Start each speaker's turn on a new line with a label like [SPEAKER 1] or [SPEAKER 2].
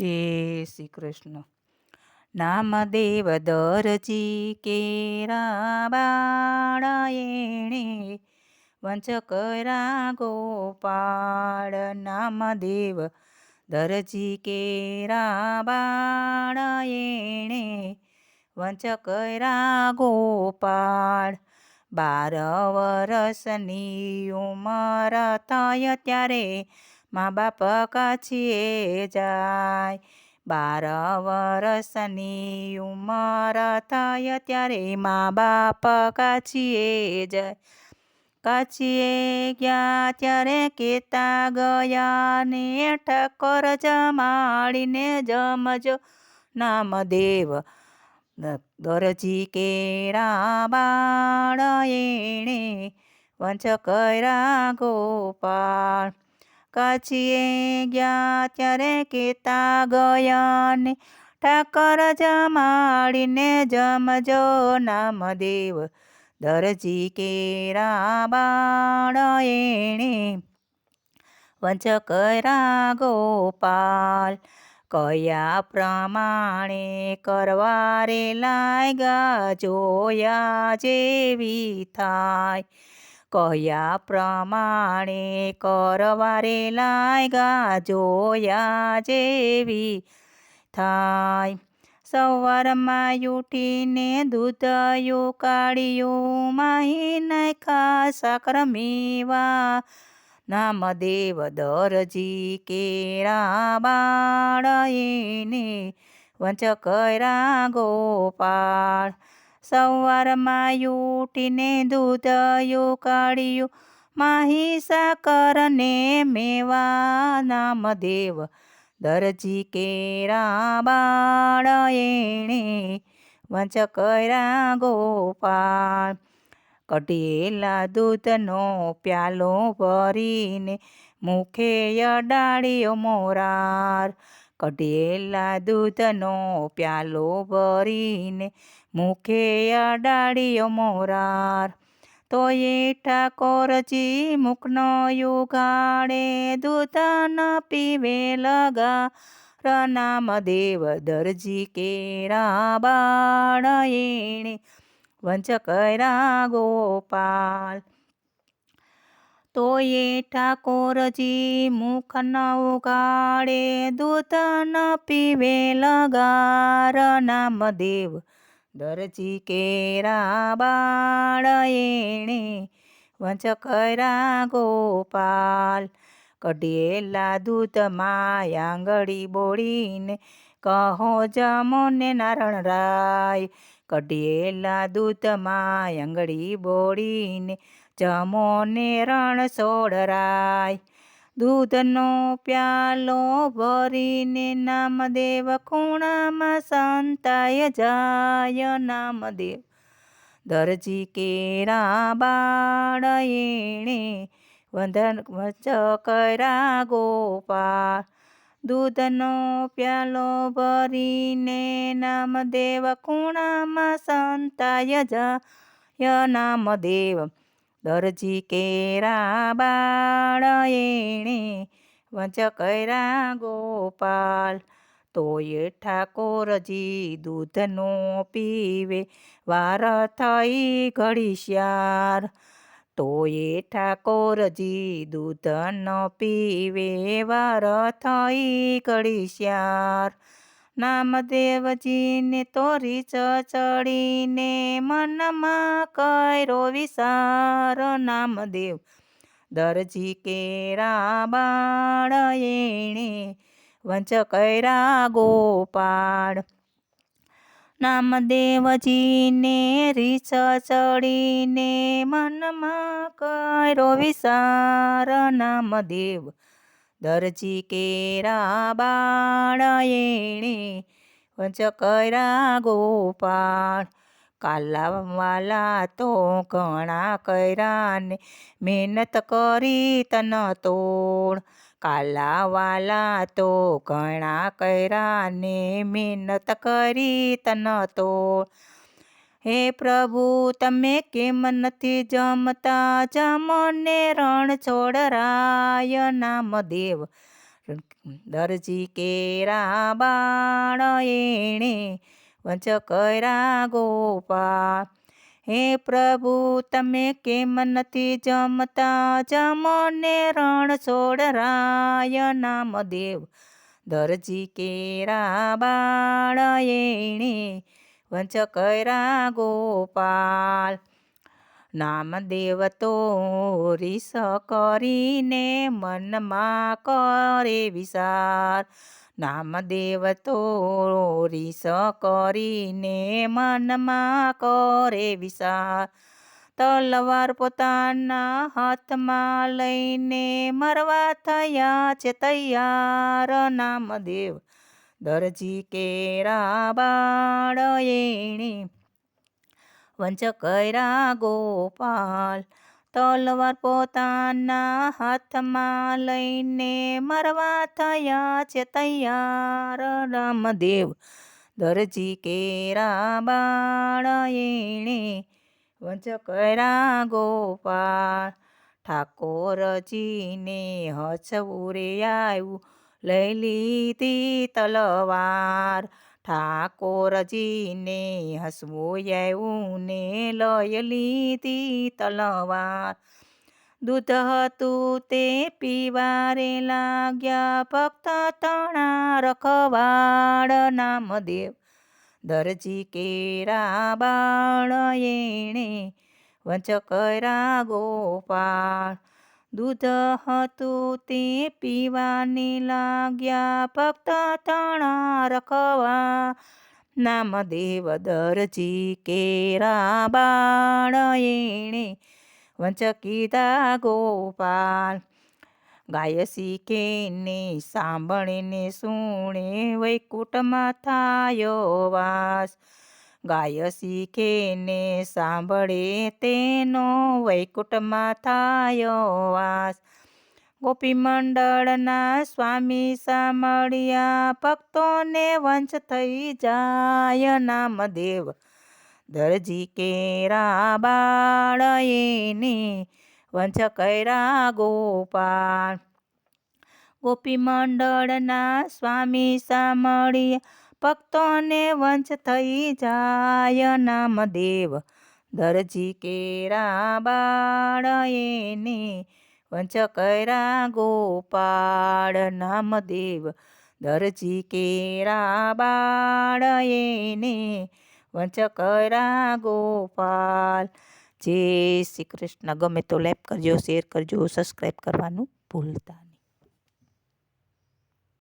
[SPEAKER 1] જય શ્રી કૃષ્ણ. નામદેવ દરજી કેરા બાળા એણે વંચકરા ગોપાળ. નામદેવ દરજી કેરા બાળા એણે વંચકરા ગોપાળ. બાર વરસની ઉંમર થાય ત્યારે મા બાપ કાછીએ જાય. બાર વરસની ઉંમર થાય ત્યારે મા બાપ કાછીએ જાય. કાછીએ ગયા ત્યારે કેતા ગયા ને ઠકોર જમાડીને જમજો. નામદેવ દરજી કેરા બાળ એણે વંચ કર્યા ગોપાળ. કાછીએ ગયા ત્યારે કેતા ગયા ને ઠાકર જમાડીને જમજો નામદેવ, દરજી કેરા બાળ એણે. વંચ કર્યા ગોપાલ કયા પ્રમાણે કરવારે લાગ્યા જોયા જેવી થાય? કયા પ્રમાણે કરવારે લાગ્યા જોયા જેવી થાય સવારમાં ઉઠીને દૂધ કાઢ્યું માહી નાખા સાકર મીવા નામદેવ દરજી કેરા બાળ એને વંચ કર્યા ગોપાળ સવારમાં યુટીને દૂધ કાઢ્યું. માહી સાકરને મેવા નામદેવ દરજી કેરા બાળ એણે વંચ કર્યા ગોપાળ. કઢેલા દૂધનો પ્યાલો ભરીને મુખે અડાડ્યો મોરાર. કઢેલા દૂધનો પ્યાલો ભરીને મુખે અડાડ્યો મોરાર. તો એ ઠાકોરજી મુખનો યુગાડે દૂધ ન પીવે લગા રનામ દેવ દરજી કેરા બાળ એણે વંચ કર્યા ગોપાલ. તો એ ઠાકોરજી મુખ ન ઉગાડે, દૂધ ન પીવે, લગાર નામ દેવ. દરજી કેરા બાળ એણે વંચ કરા ગોપાલ. કઢેલા દૂધમાં આંગળી બોળીને કહો જમોને નારણ રાય. કઢેલા દૂધમાં આંગળી બોળીને જમો ને રણ સોડરાય દૂધનો પ્યાલો ભરીને નામદેવ ખૂણામાં સંતાય જાય નામદેવ. દરજી કેરા બાળ એણે વંદન વચ કરા ગોપાળ. દૂધનો પ્યાલો ભરીને નામદેવ ખૂણામાં સંતાય જાય નામદેવ. દરજી કેરા બાળ એણે વંચ કર્યા ગોપાલ. તોય ઠાકોરજી દૂધનો પીવે, વાર થઈ ઘડીશ્યાર તોય ઠાકોરજી દૂધ ન પીવે, વાર થઈ ઘડીશ્યાર નામદેવજીને તો રીચ ચડીને મનમાં કર્યો વિસાર. નામદેવ દરજી કેરા બાળ એણે વંચ કૈરા ગોપાળ. નામદેવજીને રીચ ચડીને મનમાં કર્યો વિસાર. નામદેવ દરજી કેરા બાળા એણે વંચ કર્યા ગોપાળ. કાલાવાલા તો ઘણા કર્યા ને મહેનત કરી તન તોડ. કાલાવાલા તો ઘણા કર્યા ને મહેનત કરી તન તોડ. હે પ્રભુ, તમે કેમ નથી જમતા? જમને રણ છોડરાય નામદેવ દરજી કેરા બાણ એણે વંચ કર્યા ગોપા હે પ્રભુ, તમે કેમ નથી જમતા? જમને રણ છોડરાય નામ દેવ. દરજી કેરા બાળ એણે વંચ કર્યા ગોપાલ નામદેવ તો રીસ કરીને મનમાં કરે વિચાર નામદેવ તો રીસ કરીને મનમાં કરે વિચાર તલવાર પોતાના હાથમાં લઈને મરવા થયા છે તૈયાર. નામદેવ દરજી કેરા બાળ એણે વંચ કર્યા ગોપાલ. તલવાર પોતાના હાથમાં લઈને મરવા થયા છે તૈયાર. રામદેવ દરજી કેરા બાળ એણે વંચ કર્યા ગોપાલ. ઠાકોરજીને હસવું રે આવ્યું લઈ લીધી તલવાર ઠાકોરજીને હસવું એવું ને લઈ લીધી તલવાર. દૂધ હતું તે પીવારે લાગ્યા ભક્ત તણા રખવાડ નામદેવ. દરજી કેરા બાળ એણે વંચ કર્યા ગોપાળ. દૂધ હતું તે પીવાની લાગ્યા ભક્ત તણા રખવા. નામદેવ દરજી કેરા બાળ એણે વંચકીતા ગોપાલ. ગાય શીખે ને સાંભળીને સુણે વૈકુટમાં થાયો વાસ. ગાય શીખે ને સાંભળે તેનો વૈકુટમાં થાયો વાસ. ગોપી મંડળના સ્વામી સાંભળ્યા ભક્તોને વંશ થઈ જાય નામદેવ દરજી કેરા બાળ એને વંશ કર્યા ગોપાલ. ગોપી મંડળના સ્વામી સાંભળ્યા ભક્તોને વંશ થઈ જાય નામદેવ દરજી કેરા બાળ એને વંચ કર્યા ગોપાળ નામદેવ દરજી કેરા બાળ એને વંચ કર્યા ગોપાલ. જય શ્રી કૃષ્ણ. ગમે તો લાઈક કરજો શેર કરજો સબસ્ક્રાઈબ કરવાનું ભૂલતા